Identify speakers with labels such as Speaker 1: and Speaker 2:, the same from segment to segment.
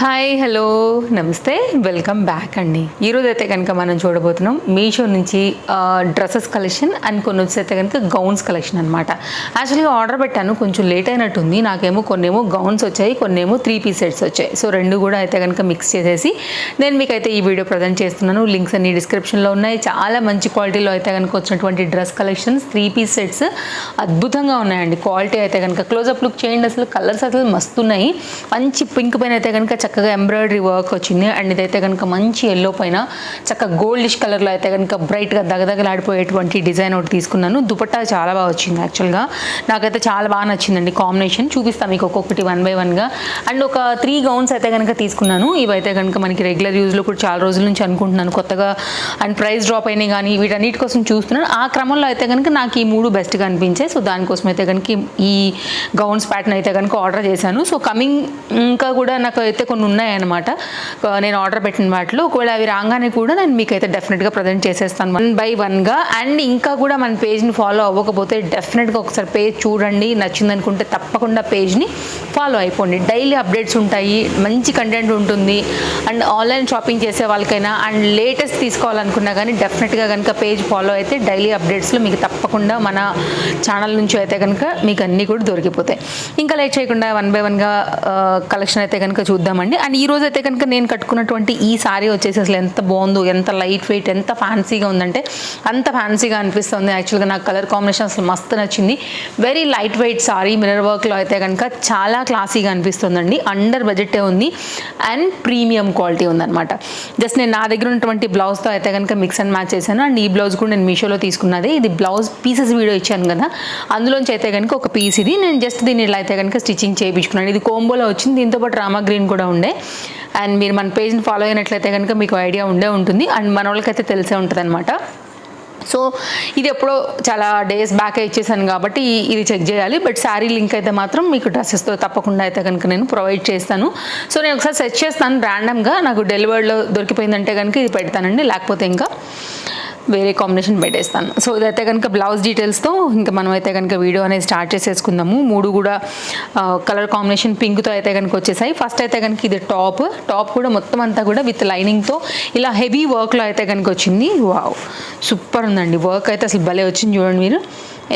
Speaker 1: Hi hello namaste welcome back అండి ఈరోజు అయితే కనుక మనం చూడబోతున్నాం మీషో నుంచి డ్రెస్సెస్ కలెక్షన్ అండ్ కొన్ని వచ్చేస్తే కనుక గౌన్స్ కలెక్షన్ అనమాట యాక్చువల్గా ఆర్డర్ పెట్టాను కొంచెం లేట్ అయినట్టుంది. నాకేమో కొన్నేమో గౌన్స్ వచ్చాయి కొన్నేమో త్రీ పీస్ సెట్స్ వచ్చాయి. సో రెండు కూడా అయితే కనుక మిక్స్ చేసేసి నేను మీకు అయితే ఈ వీడియో ప్రజెంట్ చేస్తున్నాను. లింక్స్ అన్ని డిస్క్రిప్షన్లో ఉన్నాయి. చాలా మంచి క్వాలిటీలో అయితే కనుక వచ్చినటువంటి dress collections three piece sets అద్భుతంగా ఉన్నాయండి. క్వాలిటీ అయితే కనుక క్లోజప్ లుక్ చేయండి. అసలు కలర్స్ అసలు మస్తున్నాయి మంచి పింక్ పైన అయితే కనుక చక్కగా ఎంబ్రాయిడరీ వర్క్ వచ్చింది. అండ్ ఇదైతే కనుక మంచి ఎల్లో పైన చక్కగా గోల్డిష్ కలర్లో అయితే కనుక బ్రైట్గా దగదగలాడిపోయేటువంటి డిజైన్ ఒకటి తీసుకున్నాను. దుపట్టా చాలా బాగా వచ్చింది యాక్చువల్గా నాకైతే చాలా బాగా నచ్చిందండి కాంబినేషన్ చూపిస్తాను మీకు ఒక్కొక్కటి వన్ బై వన్గా అండ్ ఒక త్రీ గౌన్స్ అయితే కనుక తీసుకున్నాను. ఇవైతే కనుక మనకి రెగ్యులర్ యూజ్లో కూడా చాలా రోజుల నుంచి అనుకుంటున్నాను. కొత్తగా అండ్ ప్రైస్ డ్రాప్ అయినాయి కానీ వీటన్నిటి కోసం చూస్తున్నాను. ఆ క్రమంలో అయితే కనుక నాకు ఈ మూడు బెస్ట్గా అనిపించాయి. సో దానికోసం అయితే కనుక ఈ గౌన్స్ ప్యాటర్న్ అయితే కనుక ఆర్డర్ చేశాను. సో కమింగ్ ఇంకా కూడా నాకు అయితే కొన్ని ఉన్నాయన్నమాట నేను ఆర్డర్ పెట్టిన వాటిలో. ఒకవేళ అవి రాగానే కూడా నేను మీకు అయితే డెఫినెట్గా ప్రజెంట్ చేసేస్తాను. వన్ బై వన్గా. అండ్ ఇంకా కూడా మన పేజ్ని ఫాలో అవ్వకపోతే డెఫినెట్గా ఒకసారి పేజ్ చూడండి. నచ్చింది అనుకుంటే తప్పకుండా పేజ్ని ఫాలో అయిపోండి. డైలీ అప్డేట్స్ ఉంటాయి. మంచి కంటెంట్ ఉంటుంది. అండ్ ఆన్లైన్ షాపింగ్ చేసే వాళ్ళకైనా అండ్ లేటెస్ట్ తీసుకోవాలనుకున్నా కానీ డెఫినెట్గా కనుక పేజ్ ఫాలో అయితే డైలీ అప్డేట్స్లో మీకు తప్పకుండా మన ఛానల్ నుంచి అయితే కనుక మీకు అన్నీ కూడా దొరికిపోతాయి. ఇంకా లేట్ చేయకుండా వన్ బై వన్గా కలెక్షన్ అయితే కనుక చూద్దామండి. అండి. అండ్ ఈ రోజు అయితే కనుక నేను కట్టుకున్నటువంటి ఈ సారీ వచ్చేసి అసలు ఎంత బాగుందో ఎంత లైట్ వెయిట్ ఎంత ఫ్యాన్సీగా ఉందంటే అంత ఫ్యాన్సీగా అనిపిస్తుంది. యాక్చువల్గా నాకు కలర్ కాంబినేషన్ అసలు మస్తు నచ్చింది. Very light weight sari mirror వర్క్లో అయితే కనుక చాలా క్లాసీగా అనిపిస్తుందండి. అండర్ బడ్జెటే ఉంది. అండ్ ప్రీమియం క్వాలిటీ ఉందన్నమాట. జస్ట్ నేను నా దగ్గర ఉన్నటువంటి బ్లౌజ్తో అయితే కనుక మిక్స్ అండ్ మ్యాచ్ చేశాను. అండ్ ఈ బ్లౌజ్ కూడా నేను మీషోలో తీసుకున్నది. ఇది బ్లౌజ్ పీసెస్ వీడియో ఇచ్చాను కదా. అందులోంచి అయితే కనుక ఒక పీస్ ఇది. నేను జస్ట్ దీన్ని ఇలా అయితే కనుక స్టిచ్చింగ్ చేయించుకున్నాను. ఇది కోంబోలో వచ్చింది. దీంతో పాటు రామా గ్రీన్ కూడా ఉండే. అండ్ మీరు మన పేజ్ని ఫాలో అయినట్లయితే కనుక మీకు ఐడియా ఉండే ఉంటుంది. అండ్ మన వాళ్ళకైతే తెలిసే ఉంటుంది అనమాట సో ఇది ఎప్పుడో చాలా డేస్ బ్యాక్ ఇచ్చేసాను కాబట్టి ఇది చెక్ చేయాలి. బట్ శారీ లింక్ అయితే మాత్రం మీకు డ్రెస్సెస్తో తప్పకుండా అయితే కనుక నేను ప్రొవైడ్ చేస్తాను. సో నేను ఒకసారి సెర్చ్ చేస్తాను ర్యాండమ్గా నాకు డెలివర్డ్లో దొరికిపోయిందంటే కనుక ఇది పెడతానండి. లేకపోతే ఇంకా వేరే కాంబినేషన్ పెట్టేస్తాను. సో ఇదైతే కనుక బ్లౌజ్ డీటెయిల్స్తో ఇంకా మనం అయితే కనుక వీడియో అనేది స్టార్ట్ చేసేసుకుందాము. మూడు కూడా కలర్ కాంబినేషన్ పింక్తో అయితే కనుక వచ్చేసాయి. ఫస్ట్ అయితే కనుక ఇది టాప్ టాప్ కూడా మొత్తం అంతా కూడా విత్ లైనింగ్తో ఇలా హెవీ వర్క్లో అయితే కనుక వచ్చింది. వావ్ సూపర్ ఉందండి. వర్క్ అయితే అసలు భలే వచ్చింది చూడండి మీరు.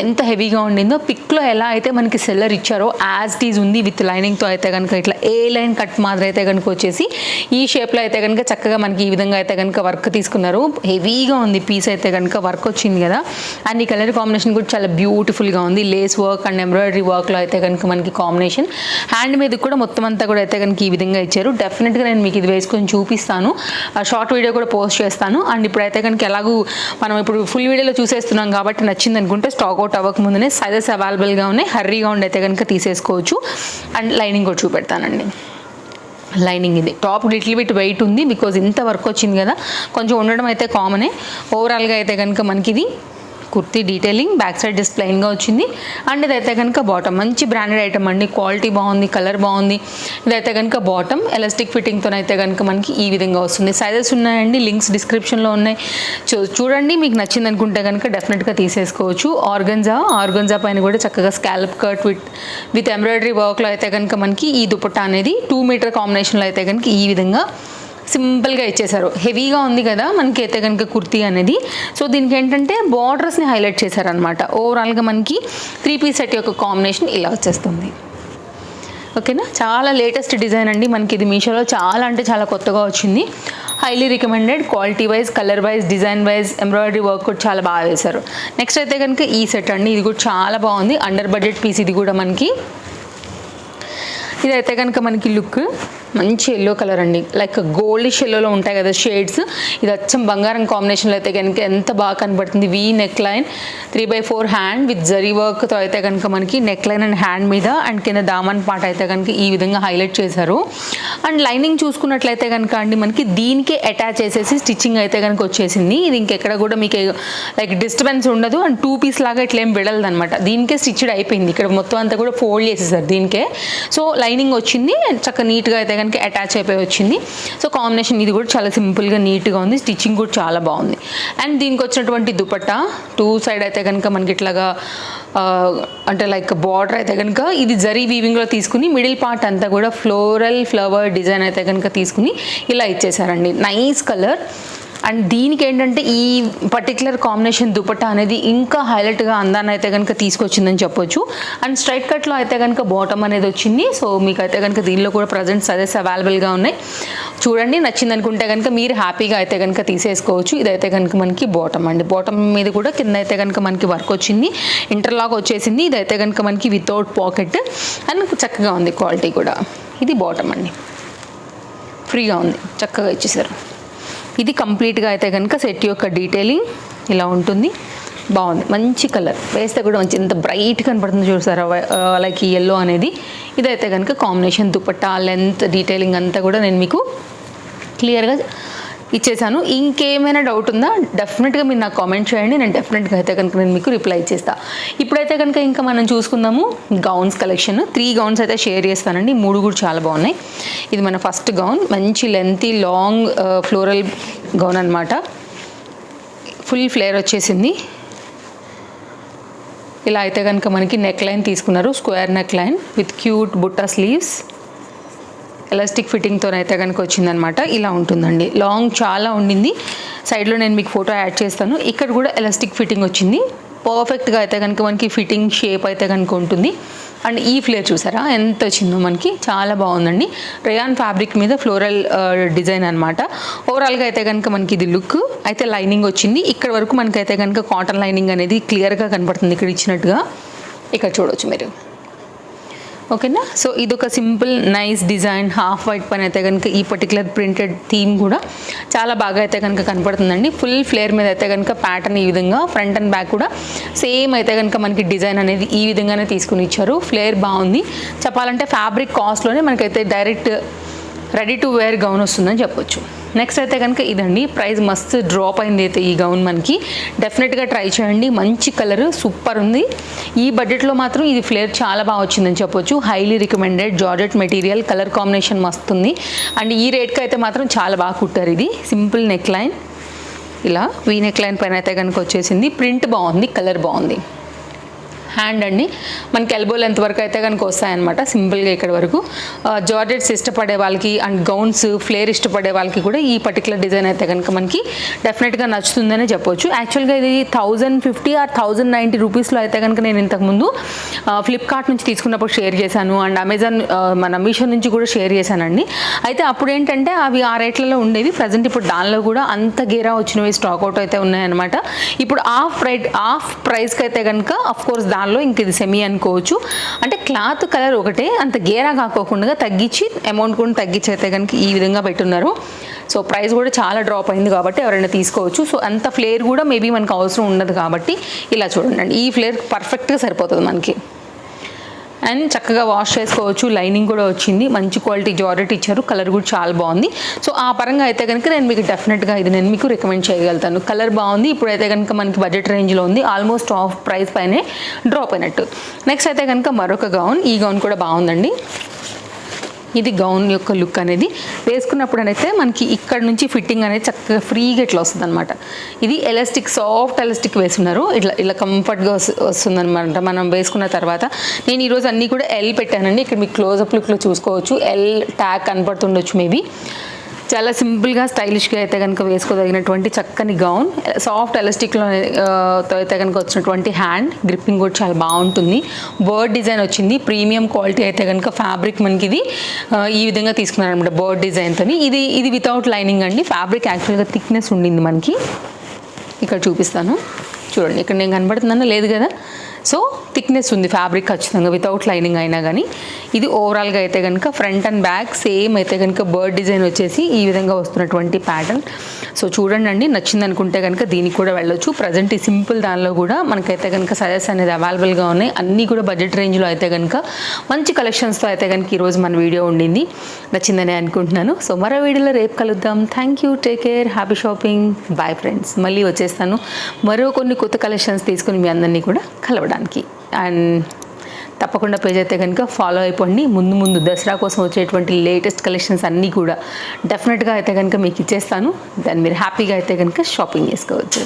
Speaker 1: ఎంత హెవీగా ఉండిందో పిక్లో ఎలా అయితే మనకి సెల్లర్ ఇచ్చారో యాజ్ టీజ్ ఉంది విత్ లైనింగ్తో అయితే కనుక ఇట్లా ఏ లైన్ కట్ మాదిరి అయితే కనుక వచ్చేసి ఈ షేప్లో అయితే కనుక చక్కగా మనకి ఈ విధంగా అయితే కనుక వర్క్ తీసుకున్నారు. హెవీగా ఉంది పీస్ అయితే కనుక వర్క్ వచ్చింది కదా. అండ్ ఈ కలర్ కాంబినేషన్ కూడా చాలా బ్యూటిఫుల్గా ఉంది. లేస్ వర్క్ అండ్ ఎంబ్రాయిడరీ వర్క్లో అయితే కనుక మనకి కాంబినేషన్ హ్యాండ్ మీద కూడా మొత్తం అంతా కూడా అయితే కనుక ఈ విధంగా ఇచ్చారు. డెఫినెట్గా నేను మీకు ఇది వేసుకొని చూపిస్తాను. షార్ట్ వీడియో కూడా పోస్ట్ చేస్తాను. అండ్ ఇప్పుడైతే కనుక ఎలాగూ మనం ఇప్పుడు ఫుల్ వీడియోలో చూసేస్తున్నాం కాబట్టి నచ్చింది అనుకుంటే స్టాక్ అవుట్ అవ్వక ముందునే సైజెస్ అవైలబుల్గా ఉన్నాయి. హర్రీగా ఉండి అయితే కనుక తీసేసుకోవచ్చు. అండ్ లైనింగ్ కూడా చూపెడతానండి. లైనింగ్ ఇది. టాప్ లిటిల్ బిట్ వెయిట్ ఉంది. బికాజ్ ఇంత వర్క్ వచ్చింది కదా. కొంచెం ఉండడం అయితే కామనే ఓవరాల్గా అయితే కనుక మనకి ఇది kurti detailing back side just ప్లెయిన్గా వచ్చింది. అండ్ ఇదైతే కనుక బాటమ్ మంచి బ్రాండెడ్ ఐటమ్ అండి. క్వాలిటీ బాగుంది కలర్ బాగుంది. ఇదైతే కనుక బాటమ్ ఎలాస్టిక్ ఫిట్టింగ్తో అయితే కనుక మనకి ఈ విధంగా వస్తుంది. సైజెస్ ఉన్నాయండి లింక్స్ డిస్క్రిప్షన్లో ఉన్నాయి. చూ చూడండి మీకు నచ్చింది అనుకుంటే కనుక డెఫినెట్గా తీసేసుకోవచ్చు. ఆర్గన్జా ఆర్గన్జా పైన కూడా చక్కగా scallop cut with with embroidery వర్క్లో అయితే కనుక మనకి ఈ దుపట్టా అనేది టూ మీటర్ కాంబినేషన్లో అయితే కనుక ఈ విధంగా సింపుల్గా ఇచ్చేసారు హెవీగా ఉంది కదా మనకి అయితే కనుక కుర్తీ అనేది. సో దీనికి ఏంటంటే బార్డర్స్ని హైలైట్ చేశారనమాట ఓవరాల్గా మనకి త్రీ పీస్ సెట్ యొక్క కాంబినేషన్ ఇలా వచ్చేస్తుంది. ఓకేనా? చాలా లేటెస్ట్ డిజైన్ అండి. మనకి ఇది మీషోలో చాలా అంటే చాలా కొత్తగా వచ్చింది. Highly recommended quality wise colour wise design wise embroidery work కూడా చాలా బాగా వేశారు నెక్స్ట్ అయితే కనుక ఈ సెట్ అండి. ఇది కూడా చాలా బాగుంది. అండర్ బడ్జెట్ పీస్ ఇది కూడా మనకి. ఇదైతే కనుక మనకి లుక్. మంచి ఎల్లో కలర్ అండి. లైక్ గోల్డిష్ ఎల్లోలో ఉంటాయి కదా షేడ్స్ ఇది అచ్చం బంగారం కాంబినేషన్లో అయితే కనుక ఎంత బాగా కనబడుతుంది. V neck line three by four hand with zari వర్క్తో అయితే కనుక మనకి నెక్ లైన్ అండ్ హ్యాండ్ మీద అండ్ కింద దామన్ పాట అయితే కనుక ఈ విధంగా హైలైట్ చేశారు. అండ్ లైనింగ్ చూసుకున్నట్లయితే కనుక అండి మనకి దీనికే అటాచ్ చేసేసి స్టిచ్చింగ్ అయితే కనుక వచ్చేసింది. ఇది ఇంకెక్కడ కూడా మీకు లైక్ డిస్టర్బెన్స్ ఉండదు. అండ్ టూ పీస్ లాగా ఇట్లా ఏం విడలదు అనమాట దీనికే స్టిచ్డ్ అయిపోయింది. ఇక్కడ మొత్తం అంతా కూడా ఫోల్డ్ చేసేసారు దీనికే. సో లైనింగ్ వచ్చింది అండ్ నీట్గా అయితే కనుక అటాచ్ అయిపోయి వచ్చింది. సో కాంబినేషన్ ఇది కూడా చాలా సింపుల్గా నీట్గా ఉంది. స్టిచ్చింగ్ కూడా చాలా బాగుంది. అండ్ దీనికి వచ్చినటువంటి దుపట్టా టూ సైడ్ అయితే కనుక మనకి ఇట్లాగా అంటే లైక్ బార్డర్ అయితే కనుక ఇది జరీ వీవింగ్లో తీసుకుని మిడిల్ పార్ట్ అంతా కూడా ఫ్లోరల్ ఫ్లవర్ డిజైన్ అయితే కనుక తీసుకుని ఇలా ఇచ్చేసారండి. Nice colour. అండ్ దీనికి ఏంటంటే ఈ పర్టికులర్ కాంబినేషన్ దుపట్టా అనేది ఇంకా హైలైట్గా అందాన్ని అయితే కనుక తీసుకొచ్చిందని చెప్పొచ్చు. అండ్ స్ట్రైట్ కట్లో అయితే కనుక బాటమ్ అనేది వచ్చింది. సో మీకు అయితే కనుక దీనిలో కూడా ప్రజెంట్ సజెస్ అవైలబుల్గా ఉన్నాయి. చూడండి నచ్చింది అనుకుంటే కనుక మీరు హ్యాపీగా అయితే కనుక తీసేసుకోవచ్చు. ఇదైతే కనుక మనకి బాటమ్ అండి. బాటమ్ మీద కూడా కింద అయితే కనుక మనకి వర్క్ వచ్చింది. ఇంటర్లాక్ వచ్చేసింది. ఇదైతే కనుక మనకి వితౌట్ పాకెట్ అండ్ చక్కగా ఉంది క్వాలిటీ కూడా. ఇది బాటమ్ అండి. ఫ్రీగా ఉంది. చక్కగా ఇచ్చేసారు. ఇది కంప్లీట్గా అయితే కనుక సెట్ యొక్క డీటెయిలింగ్ ఇలా ఉంటుంది. బాగుంది. మంచి కలర్. వేస్తే కూడా మంచి ఇంత బ్రైట్ కనపడుతుంది చూసారా? లైక్ ఈ ఎల్లో అనేది. ఇదైతే కనుక కాంబినేషన్ దుపట్టా లెంత్ డీటెయిలింగ్ అంతా కూడా నేను మీకు క్లియర్గా ఇచ్చేసాను ఇంకేమైనా డౌట్ ఉందా? డెఫినెట్గా మీరు నాకు కామెంట్ చేయండి. నేను డెఫినెట్గా అయితే కనుక నేను మీకు రిప్లై ఇచ్చేస్తా. ఇప్పుడైతే కనుక ఇంకా మనం చూసుకుందాము. గౌన్స్ కలెక్షన్ త్రీ గౌన్స్ అయితే షేర్ చేస్తానండి. మూడు కూడా చాలా బాగున్నాయి. ఇది మన ఫస్ట్ గౌన్ మంచి లెంతీ లాంగ్ ఫ్లోరల్ గౌన్ అనమాట ఫుల్ ఫ్లేర్ వచ్చేసింది. ఇలా అయితే కనుక మనకి నెక్ లైన్ తీసుకున్నారు. Square neck line with cute butta sleeves elastic ఫిట్టింగ్తో అయితే కనుక వచ్చిందనమాట. ఇలా ఉంటుందండి. లాంగ్ చాలా ఉండింది. సైడ్లో నేను మీకు ఫోటో యాడ్ చేస్తాను. ఇక్కడ కూడా ఎలాస్టిక్ ఫిట్టింగ్ వచ్చింది. పర్ఫెక్ట్గా అయితే కనుక మనకి ఫిట్టింగ్ షేప్ అయితే కనుక ఉంటుంది. అండ్ ఈ ఫ్లేర్ చూసారా? ఎంత వచ్చిందో మనకి. చాలా బాగుందండి. రేయాన్ ఫ్యాబ్రిక్ మీద ఫ్లోరల్ డిజైన్ uh, అనమాట. ఓవరాల్గా అయితే కనుక మనకి ఇది లుక్ అయితే లైనింగ్ వచ్చింది. ఇక్కడ వరకు మనకైతే కనుక కాటన్ లైనింగ్ అనేది క్లియర్గా కనపడుతుంది. ఇక్కడ ఇచ్చినట్టుగా. ఇక్కడ చూడవచ్చు మీరు. ఓకేనా? సో ఇది ఒక simple nice design half white పైన అయితే కనుక ఈ పర్టికులర్ ప్రింటెడ్ థీమ్ కూడా చాలా బాగా అయితే కనుక కనపడుతుందండి. ఫుల్ ఫ్లేర్ మీద అయితే కనుక ప్యాటర్న్ ఈ విధంగా ఫ్రంట్ అండ్ బ్యాక్ కూడా సేమ్ అయితే కనుక మనకి డిజైన్ అనేది ఈ విధంగానే తీసుకుని ఇచ్చారు. ఫ్లేర్ బాగుంది. చెప్పాలంటే ఫ్యాబ్రిక్ కాస్ట్లోనే మనకైతే direct ready to wear gown వస్తుందని చెప్పొచ్చు. నెక్స్ట్ అయితే కనుక ఇదండి. ప్రైస్ మస్తు డ్రాప్ అయింది అయితే ఈ గౌన్ మనకి. డెఫినెట్గా ట్రై చేయండి. మంచి కలర్ సూపర్ ఉంది. ఈ బడ్జెట్లో మాత్రం ఇది ఫ్లేర్ చాలా బాగా వచ్చిందని చెప్పొచ్చు. Highly recommended georgette material colour combination మస్తు ఉంది. అండ్ ఈ రేట్కి అయితే మాత్రం చాలా బాగా కుట్టారు ఇది. సింపుల్ నెక్ లైన్ ఇలా వీ నెక్ లైన్ పైన అయితే కనుక వచ్చేసింది. ప్రింట్ బాగుంది కలర్ బాగుంది. హ్యాండ్ అండి. మనకి ఎల్బో లెంత్ వరకు అయితే కనుక వస్తాయన్నమాట సింపుల్గా ఇక్కడ వరకు. జార్జెట్స్ ఇష్టపడే వాళ్ళకి అండ్ గౌన్స్ ఫ్లేర్ ఇష్టపడే వాళ్ళకి కూడా ఈ పర్టికులర్ డిజైన్ అయితే కనుక మనకి డెఫినెట్గా నచ్చుతుందనే చెప్పొచ్చు. యాక్చువల్గా ఇది thousand fifty or thousand ninety రూపీస్లో అయితే కనుక నేను ఇంతకుముందు ఫ్లిప్కార్ట్ నుంచి తీసుకున్నప్పుడు షేర్ చేశాను అండ్ అమెజాన్ మన మీషో నుంచి కూడా షేర్ చేశానండి. అయితే అప్పుడు ఏంటంటే అవి ఆ రేట్లలో ఉండేవి. ప్రజెంట్ ఇప్పుడు దానిలో కూడా అంత గేరా వచ్చినవి స్టాక్ అవుట్ అయితే ఉన్నాయన్నమాట. ఇప్పుడు ఆఫ్ రైట్ ఆఫ్ ప్రైస్కి అయితే కనుక అఫ్ కోర్స్ దానిలో ఇంక ఇది సెమీ అనుకోవచ్చు. అంటే క్లాత్ కలర్ ఒకటే అంత గేరా కాకోకుండా తగ్గించి అమౌంట్ కూడా తగ్గించైతే కనుక ఈ విధంగా పెట్టున్నారు. సో ప్రైస్ కూడా చాలా డ్రాప్ అయింది కాబట్టి ఎవరైనా తీసుకోవచ్చు. సో అంత ఫ్లేర్ కూడా మేబీ మనకు అవసరం ఉండదు కాబట్టి ఇలా చూడండి. ఈ ఫ్లేర్ పర్ఫెక్ట్గా సరిపోతుంది మనకి. అండ్ చక్కగా వాష్ చేసుకోవచ్చు లైనింగ్ కూడా వచ్చింది. మంచి క్వాలిటీ జారెట్ ఇచ్చారు. కలర్ కూడా చాలా బాగుంది. సో ఆ పరంగా అయితే కనుక నేను మీకు డెఫినెట్గా ఇది నేను మీకు రికమెండ్ చేయగలుగుతాను. కలర్ బాగుంది. ఇప్పుడైతే కనుక మనకి బడ్జెట్ రేంజ్లో ఉంది. ఆల్మోస్ట్ ఆఫ్ ప్రైస్ పైనే డ్రాప్ అయినట్టు. నెక్స్ట్ అయితే కనుక మరొక గౌన్ ఈ గౌన్ కూడా బాగుందండి. ఇది గౌన్ యొక్క లుక్ అనేది. వేసుకున్నప్పుడు అయితే మనకి ఇక్కడ నుంచి ఫిట్టింగ్ అనేది చక్కగా ఫ్రీగా ఇట్లా వస్తుంది అనమాట ఇది ఎలాస్టిక్ సాఫ్ట్ ఎలాస్టిక్ వేస్తున్నారు. ఇట్లా ఇలా కంఫర్ట్గా వస్తుంది అనమాట మనం వేసుకున్న తర్వాత నేను ఈరోజు అన్నీ కూడా ఎల్ పెట్టానండి. ఇక్కడ మీకు క్లోజప్ లుక్లో చూసుకోవచ్చు. ఎల్ ట్యాగ్ కనపడుతుండొచ్చు మేబీ. చాలా సింపుల్గా స్టైలిష్గా అయితే కనుక వేసుకోదగినటువంటి చక్కని గౌన్. సాఫ్ట్ ఎలాస్టిక్లో అయితే కనుక వచ్చినటువంటి హ్యాండ్. గ్రిప్పింగ్ కూడా చాలా బాగుంటుంది. బర్డ్ డిజైన్ వచ్చింది. ప్రీమియం క్వాలిటీ అయితే కనుక ఫ్యాబ్రిక్ మనకి ఇది ఈ విధంగా తీసుకున్నారనమాట బర్డ్ డిజైన్తో ఇది ఇది వితౌట్ లైనింగ్ అండి. ఫ్యాబ్రిక్ యాక్చువల్గా థిక్నెస్ ఉండింది మనకి. ఇక్కడ చూపిస్తాను. చూడండి ఇక్కడ నేను కనబడుతున్నాను? లేదు కదా? సో థిక్నెస్ ఉంది ఫ్యాబ్రిక్ ఖచ్చితంగా వితౌట్ లైనింగ్ అయినా కానీ ఇది ఓవరాల్గా అయితే కనుక ఫ్రంట్ అండ్ బ్యాక్ సేమ్ అయితే కనుక బర్డ్ డిజైన్ వచ్చేసి ఈ విధంగా వస్తున్నటువంటి ప్యాటర్న్ సో చూడండి అండి నచ్చింది అనుకుంటే కనుక దీనికి కూడా వెళ్ళొచ్చు. ప్రజెంట్ ఈ సింపుల్ దానిలో కూడా మనకైతే కనుక సజెస్ అనేది అవైలబుల్గా ఉన్నాయి. అన్నీ కూడా బడ్జెట్ రేంజ్లో అయితే కనుక మంచి కలెక్షన్స్తో అయితే కనుక ఈరోజు మన వీడియో ఉండింది. నచ్చిందని అనుకుంటున్నాను. సో మరో వీడియోలో రేపు కలుద్దాం. Thank you take care happy shopping bye friends మళ్ళీ వచ్చేస్తాను. మరో కొన్ని కొత్త కలెక్షన్స్ తీసుకుని మీ అందరినీ కూడా కలవడానికి. అండ్ తప్పకుండా పేజ్ అయితే కనుక ఫాలో అయిపోండి. ముందు ముందు దసరా కోసం వచ్చేటువంటి లేటెస్ట్ కలెక్షన్స్ అన్నీ కూడా డెఫినెట్గా అయితే కనుక మీకు ఇచ్చేస్తాను. దాన్ని మీరు హ్యాపీగా అయితే కనుక షాపింగ్ చేసుకోవచ్చు.